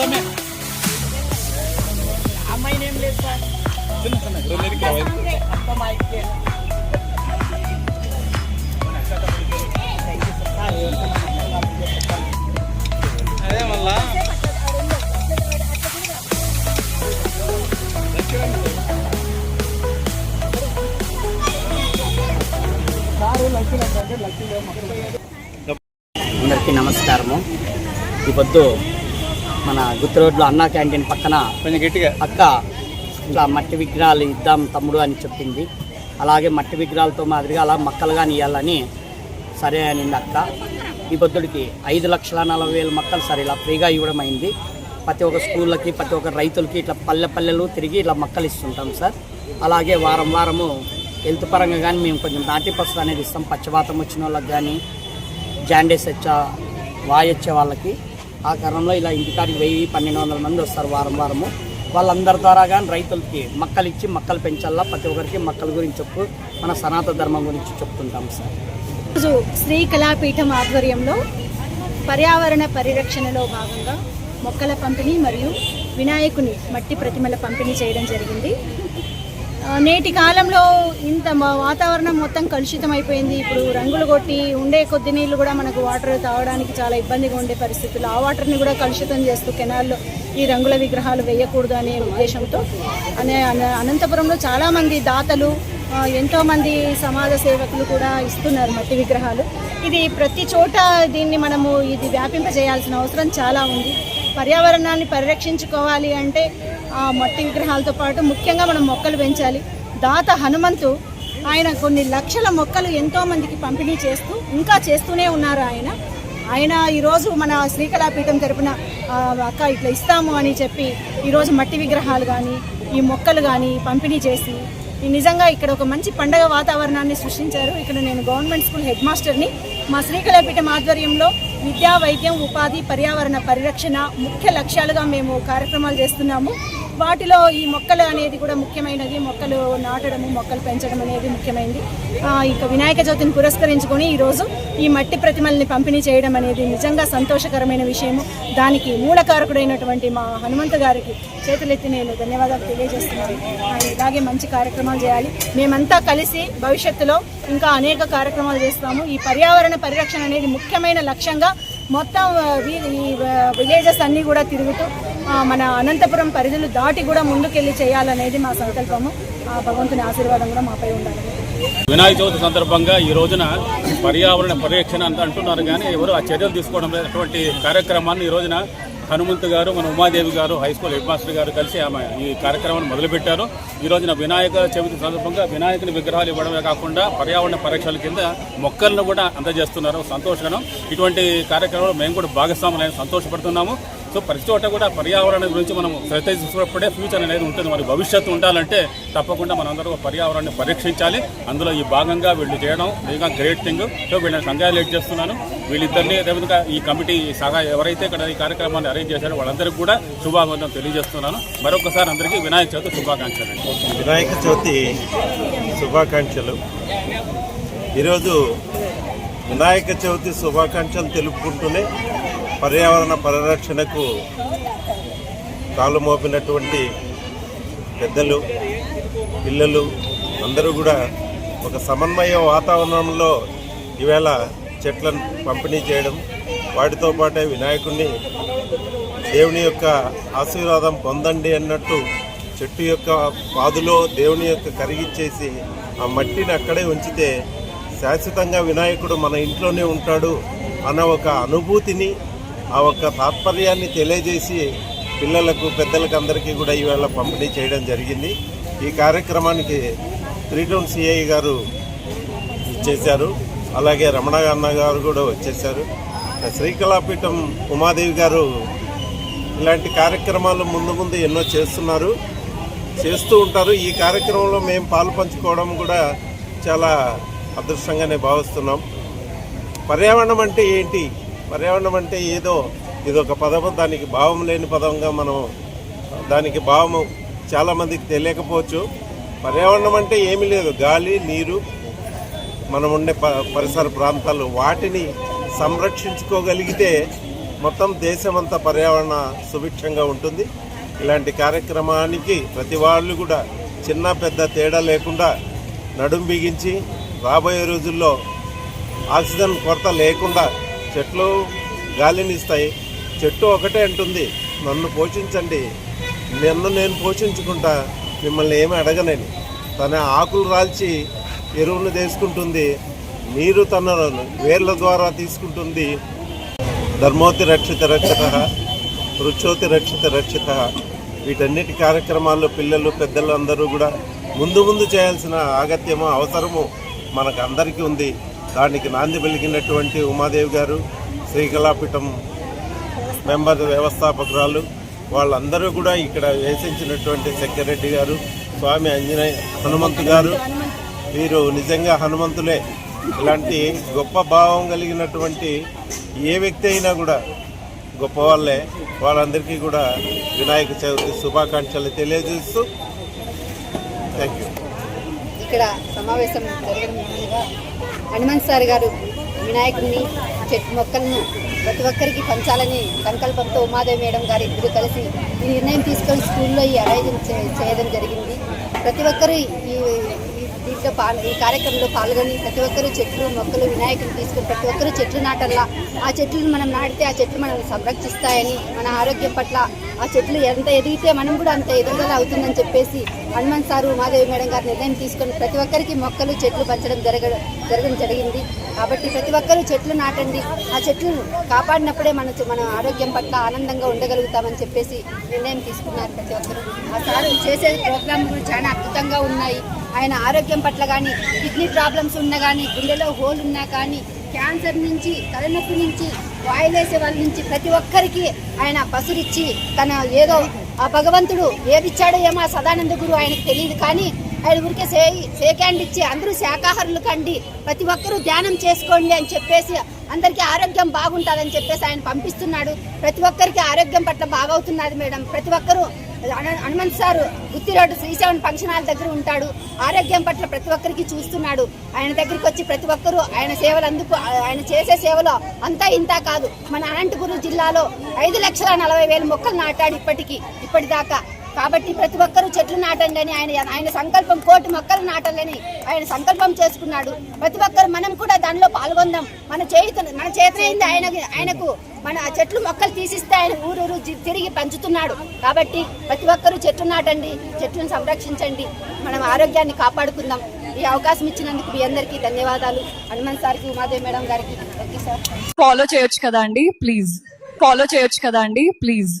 Come in. Né? అమ్మాయిని ఏం లేదు సార్ అంతా మా ఇక్కే. అదే మళ్ళా సారు లేవు అందరికీ నమస్కారము ఈ పొద్దు మన గుత్తి రోడ్లో అన్నా క్యాంటీన్ పక్కన కొంచెం గట్టిగా. అక్క ఇట్లా మట్టి విగ్రహాలు ఇద్దాం తమ్ముడు అని చెప్పింది. అలాగే మట్టి విగ్రహాలతో మాదిరిగా అలా మొక్కలు కానీ ఇవ్వాలని సరే అనింది అక్క. ఈ పొద్దుడికి ఐదు లక్షల నలభై వేల మొక్కలు సరే ఇలా ఫ్రీగా ఇవ్వడం అయింది. ప్రతి ఒక్క స్కూళ్ళకి ప్రతి ఒక్క రైతులకి ఇట్లా పల్లె పల్లెలు తిరిగి ఇట్లా మొక్కలు ఇస్తుంటాం సార్. అలాగే వారం వారము హెల్త్ పరంగా కానీ మేము కొంచెం నాటి పసుపు అనేది ఇస్తాం. పచ్చవాతం వచ్చిన వాళ్ళకి కానీ జాండీస్ వచ్చా వాయు వచ్చే వాళ్ళకి. ఆ కారణంలో ఇలా ఇంటికాడికి వెయ్యి పన్నెండు వందల మంది వస్తారు వారం వారము. వాళ్ళందరి ద్వారా కానీ రైతులకి మక్కలు ఇచ్చి మొక్కలు పెంచాలా? ప్రతి ఒక్కరికి మొక్కల గురించి చెప్పు మన సనాతన ధర్మం గురించి చెప్తుంటాం సార్. ఈరోజు శ్రీ కళాపీఠం ఆధ్వర్యంలో పర్యావరణ పరిరక్షణలో భాగంగా మొక్కల పంపిణీ మరియు వినాయకుని మట్టి ప్రతిమల పంపిణీ చేయడం జరిగింది. నేటి కాలంలో ఇంత వాతావరణం మొత్తం కలుషితం అయిపోయింది ఇప్పుడు రంగులు కొట్టి ఉండే కొద్ది నీళ్ళు కూడా మనకు వాటర్ తాగడానికి చాలా ఇబ్బందిగా ఉండే పరిస్థితులు. ఆ వాటర్ని కూడా కలుషితం చేస్తూ కెనాల్లో ఈ రంగుల విగ్రహాలు వేయకూడదు అనే ఉద్దేశంతో అనే అన- అనంతపురంలో చాలామంది దాతలు ఎంతోమంది సమాజ సేవకులు కూడా ఇస్తున్నారు మట్టి విగ్రహాలు. ఇది ప్రతి చోట దీన్ని మనము ఇది వ్యాపింపజేయాల్సిన అవసరం చాలా ఉంది. పర్యావరణాన్ని పరిరక్షించుకోవాలి అంటే ఆ మట్టి విగ్రహాలతో పాటు ముఖ్యంగా మనం మొక్కలు పెంచాలి. దాత హనుమంతు ఆయన కొన్ని లక్షల మొక్కలు ఎంతో మందికి పంపిణీ చేస్తూ ఇంకా చేస్తూనే ఉన్నారు ఆయన. ఆయన ఈరోజు మన శ్రీకళాపీఠం తరపున అక్క ఇట్లా ఇస్తాము అని చెప్పి ఈరోజు మట్టి విగ్రహాలు కానీ ఈ మొక్కలు కానీ పంపిణీ చేసి ఈ నిజంగా ఇక్కడ ఒక మంచి పండగ వాతావరణాన్ని సృష్టించారు. ఇక్కడ నేను గవర్నమెంట్ స్కూల్ హెడ్ మాస్టర్ని. మా శ్రీకళాపీఠం ఆధ్వర్యంలో విద్యా వైద్యం ఉపాధి పర్యావరణ పరిరక్షణ ముఖ్య లక్ష్యాలుగా మేము కార్యక్రమాలు చేస్తున్నాము. వాటిలో ఈ మొక్కలు అనేది కూడా ముఖ్యమైనది మొక్కలు నాటడము మొక్కలు పెంచడం అనేది ముఖ్యమైనది. ఇక వినాయక చవితిని పురస్కరించుకొని ఈరోజు ఈ మట్టి ప్రతిమల్ని పంపిణీ చేయడం అనేది నిజంగా సంతోషకరమైన విషయము. దానికి మూలకారకుడైనటువంటి మా హనుమంతు గారికి చేతులెత్తి నేను ధన్యవాదాలు తెలియజేస్తున్నాను. ఆయన ఇలాగే మంచి కార్యక్రమాలు చేయాలి. మేమంతా కలిసి భవిష్యత్తులో ఇంకా అనేక కార్యక్రమాలు చేస్తాము. ఈ పర్యావరణ పరిరక్షణ అనేది ముఖ్యమైన లక్ష్యంగా మొత్తం ఈ విలేజెస్ అన్నీ కూడా తిరుగుతూ మన అనంతపురం పరిధులు దాటి కూడా ముందుకెళ్ళి చేయాలనేది మా సంకల్పము. ఆ భగవంతుని ఆశీర్వాదం కూడా మాపై ఉండాలి. వినాయక చవితి సందర్భంగా ఈ రోజున పర్యావరణ పరిరక్షణ అంత అంటున్నారు కానీ ఎవరు ఆ చర్యలు తీసుకోవడం లేదు. అటువంటి కార్యక్రమాన్ని ఈ రోజున హనుమంత్ గారు మన ఉమాదేవి గారు హై స్కూల్ హెడ్ మాస్టర్ గారు కలిసి ఆమె ఈ కార్యక్రమాన్ని మొదలుపెట్టారు. ఈ రోజున వినాయక చవితి సందర్భంగా వినాయకుని విగ్రహాలు ఇవ్వడమే కాకుండా పర్యావరణ పరీక్షల కింద మొక్కలను కూడా అందజేస్తున్నారు. సంతోషకరం. ఇటువంటి కార్యక్రమంలో మేము కూడా భాగస్వాములైన సంతోషపడుతున్నాము. సో ప్రతి చోట కూడా పర్యావరణం గురించి మనం శ్రద్ధ తీసుకున్నప్పుడే ఫ్యూచర్ అనేది ఉంటుంది. మరి భవిష్యత్తు ఉండాలంటే తప్పకుండా మనందరూ పర్యావరణాన్ని పరీక్షించాలి అందులో ఈ భాగంగా వీళ్ళు చేయడం నిజంగా గ్రేట్ థింగ్. సో వీళ్ళని కంగ్రాచులేట్ చేస్తున్నాను. వీళ్ళిద్దరిని అదేవిధంగా ఈ కమిటీ సహా ఎవరైతే ఇక్కడ ఈ కార్యక్రమాన్ని అరేంజ్ చేశారో వాళ్ళందరికీ కూడా శుభాభివందనం తెలియజేస్తున్నాను. మరొకసారి అందరికీ వినాయక చవితి శుభాకాంక్షలు. వినాయక చవితి శుభాకాంక్షలు. ఈరోజు వినాయక చవితి శుభాకాంక్షలు తెలుపుకుంటూనే పర్యావరణ పరిరక్షణకు కాలు మోపినటువంటి పెద్దలు పిల్లలు అందరూ కూడా ఒక సమన్వయ వాతావరణంలో ఈవేళ చెట్లను పంపిణీ చేయడం వాటితో పాటే వినాయకుడిని దేవుని యొక్క ఆశీర్వాదం పొందండి అన్నట్టు చెట్టు యొక్క పాదులో దేవుని యొక్క కరిగిచ్చేసి ఆ మట్టిని అక్కడే ఉంచితే శాశ్వతంగా వినాయకుడు మన ఇంట్లోనే ఉంటాడు అన్న ఒక అనుభూతిని ఆ ఒక్క తాత్పర్యాన్ని తెలియజేసి పిల్లలకు పెద్దలకు అందరికీ కూడా ఈవేళ పంపిణీ చేయడం జరిగింది. ఈ కార్యక్రమానికి త్రీ టౌన్ సిఐ గారు ఇచ్చేశారు అలాగే రమణ అన్న గారు కూడా వచ్చేసారు శ్రీకళాపీఠం ఉమాదేవి గారు ఇలాంటి కార్యక్రమాలు ముందు ముందు ఎన్నో చేస్తున్నారు. చేస్తూ ఉంటారు. ఈ కార్యక్రమంలో మేము పాలు పంచుకోవడం కూడా చాలా అదృష్టంగానే భావిస్తున్నాం. పర్యావరణం అంటే ఏంటి? పర్యావరణం అంటే ఏదో ఇదొక పదము దానికి భావం లేని పదంగా మనం దానికి భావము చాలామందికి తెలియకపోవచ్చు. పర్యావరణం అంటే ఏమీ లేదు. గాలి నీరు మనం ఉండే ప పరిసర ప్రాంతాలు వాటిని సంరక్షించుకోగలిగితే మొత్తం దేశమంతా పర్యావరణ సుభిక్షంగా ఉంటుంది. ఇలాంటి కార్యక్రమానికి ప్రతి వాళ్ళు కూడా చిన్న పెద్ద తేడా లేకుండా నడుం బిగించి రాబోయే రోజుల్లో ఆక్సిజన్ కొరత లేకుండా చెట్లు గాలిని ఇస్తాయి చెట్టు ఒకటే అంటుంది. నన్ను పోషించండి. నన్ను నేను పోషించుకుంటా. మిమ్మల్ని ఏమి అడగనని తన ఆకులు రాల్చి ఎరువును తీసుకుంటుంది. నీరు తన వేర్ల ద్వారా తీసుకుంటుంది. ధర్మోతి రక్షిత రక్షిత రుచోతి రక్షిత రక్షిత. వీటన్నిటి కార్యక్రమాల్లో పిల్లలు పెద్దలు అందరూ కూడా ముందు ముందు చేయాల్సిన ఆగత్యము అవసరము మనకు అందరికీ ఉంది. దానికి నాంది పలికినటువంటి ఉమాదేవి గారు శ్రీకళాపీఠం మెంబర్ వ్యవస్థాపకురాలు వాళ్ళందరూ కూడా ఇక్కడ వేసించినటువంటి సెక్రటరీ గారు స్వామి ఆంజనేయ హనుమంతు గారు. వీరు నిజంగా హనుమంతులే. ఇలాంటి గొప్ప భావం కలిగినటువంటి ఏ వ్యక్తి అయినా కూడా గొప్ప వాళ్ళే వాళ్ళందరికీ కూడా వినాయక చవితి శుభాకాంక్షలు తెలియజేస్తూ థ్యాంక్ యూ. ఇక్కడ సమావేశం హనుమంత్ సార్ గారు వినాయకుడిని చెట్టు మొక్కలను ప్రతి ఒక్కరికి పంచాలని సంకల్పంతో ఉమాదేవి మేడం గారు ఇద్దరు కలిసి ఈ నిర్ణయం తీసుకొని స్కూల్లో ఈ అరేంజ్ చేయడం జరిగింది. ప్రతి ఒక్కరు ఈ ఈ పాల్ ఈ కార్యక్రమంలో పాల్గొని ప్రతి ఒక్కరు చెట్లు మొక్కలు వినాయకుని తీసుకొని ప్రతి ఒక్కరు చెట్లు నాటల్లా. ఆ చెట్లను మనం నాటితే ఆ చెట్లు మనం సంరక్షిస్తాయని మన ఆరోగ్యం పట్ల ఆ చెట్లు ఎంత ఎదిగితే మనం కూడా అంత ఎదుగుదల అవుతుందని చెప్పేసి హనుమంత్ సారు ఉమాదేవి మేడం గారు నిర్ణయం తీసుకొని ప్రతి ఒక్కరికి మొక్కలు చెట్లు పంచడం జరగ జరగడం జరిగింది. కాబట్టి ప్రతి ఒక్కరూ చెట్లు నాటండి. ఆ చెట్లు కాపాడినప్పుడే మన మన ఆరోగ్యం పట్ల ఆనందంగా ఉండగలుగుతామని చెప్పేసి నిర్ణయం తీసుకున్నారు ప్రతి ఒక్కరు. ఆ సారు చేసే ప్రోగ్రాంలు చాలా అద్భుతంగా ఉన్నాయి. ఆయన ఆరోగ్యం పట్ల కానీ కిడ్నీ ప్రాబ్లమ్స్ ఉన్నా కానీ గుండెలో హోల్ ఉన్నా కానీ క్యాన్సర్ నుంచి తలనొప్పి నుంచి వాయిలేసే వాళ్ళ నుంచి ప్రతి ఒక్కరికి ఆయన పసురిచ్చి తన ఏదో ఆ భగవంతుడు ఏదిచ్చాడో ఏమో ఆ సదానంద గురు ఆయనకు తెలియదు కానీ ఆయన ఊరికే సే సేకాండ్ ఇచ్చి అందరూ శాకాహారులు కండి ప్రతి ఒక్కరూ ధ్యానం చేసుకోండి అని చెప్పేసి అందరికీ ఆరోగ్యం బాగుంటుందని చెప్పేసి ఆయన పంపిస్తున్నాడు. ప్రతి ఒక్కరికి ఆరోగ్యం పట్ల బాగవుతున్నది మేడం. ప్రతి ఒక్కరూ హనుమంత్ సారు గుత్తి రోడ్డు శ్రీశైవం ఫంక్షన్ హాల్ దగ్గర ఉంటాడు. ఆరోగ్యం పట్ల ప్రతి ఒక్కరికి చూస్తున్నాడు. ఆయన దగ్గరికి వచ్చి ప్రతి ఒక్కరూ ఆయన సేవలు అందుకు ఆయన చేసే సేవలో అంతా ఇంత కాదు. మన అనంతపురం జిల్లాలో ఐదు లక్షల నలభై వేల మొక్కలు నాటాడు ఇప్పటికీ. ఇప్పటిదాకా కాబట్టి ప్రతి ఒక్కరూ చెట్లు నాటండి అని ఆయన ఆయన సంకల్పం కోటి మొక్కలు నాటాలని ఆయన సంకల్పం చేసుకున్నాడు. ప్రతి ఒక్కరు మనం కూడా దానిలో పాల్గొందాం. మన చేతు మన చేతనైంది ఆయన ఆయనకు మన చెట్లు మొక్కలు తీసిస్తే ఆయన ఊరూరు తిరిగి పంచుతున్నాడు. కాబట్టి ప్రతి ఒక్కరూ చెట్లు నాటండి చెట్లను సంరక్షించండి. మనం ఆరోగ్యాన్ని కాపాడుకుందాం. ఈ అవకాశం ఇచ్చినందుకు మీ అందరికీ ధన్యవాదాలు. హనుమంత్ సార్కి ఉమాదేవి మేడం గారికి ఓకే సార్. ఫాలో చేయొచ్చు కదా అండి? ప్లీజ్ ఫాలో చేయొచ్చు కదా అండి? ప్లీజ్